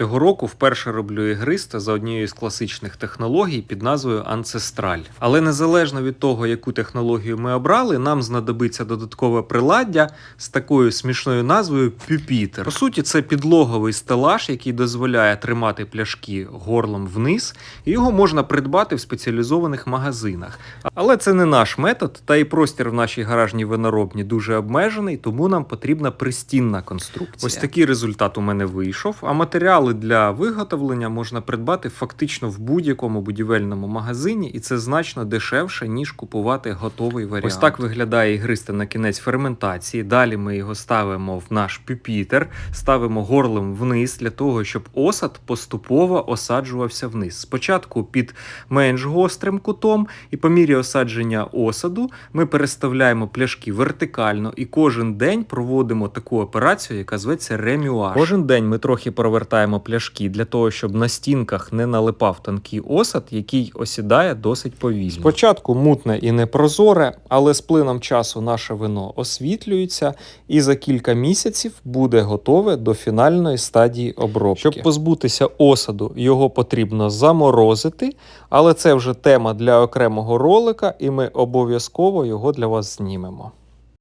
Цього року вперше роблю ігристе за однією з класичних технологій під назвою Ancestral. Але незалежно від того, яку технологію ми обрали, нам знадобиться додаткове приладдя з такою смішною назвою Pupiter. По суті, це підлоговий стелаж, який дозволяє тримати пляшки горлом вниз, і його можна придбати в спеціалізованих магазинах. Але це не наш метод, та і простір в нашій гаражній виноробні дуже обмежений, тому нам потрібна пристінна конструкція. Ось такий результат у мене вийшов. А матеріали для виготовлення можна придбати фактично в будь-якому будівельному магазині, і це значно дешевше, ніж купувати готовий варіант. Ось так виглядає ігристе на кінець ферментації. Далі ми його ставимо в наш пюпітер, ставимо горлом вниз для того, щоб осад поступово осаджувався вниз. Спочатку під менш гострим кутом, і по мірі осадження осаду ми переставляємо пляшки вертикально і кожен день проводимо таку операцію, яка зветься ремюаж. Кожен день ми трохи провертаємо пляшки для того, щоб на стінках не налипав тонкий осад, який осідає досить повільно. Спочатку мутне і непрозоре, але з плином часу наше вино освітлюється і за кілька місяців буде готове до фінальної стадії обробки. Щоб позбутися осаду, його потрібно заморозити, але це вже тема для окремого ролика, і ми обов'язково його для вас знімемо.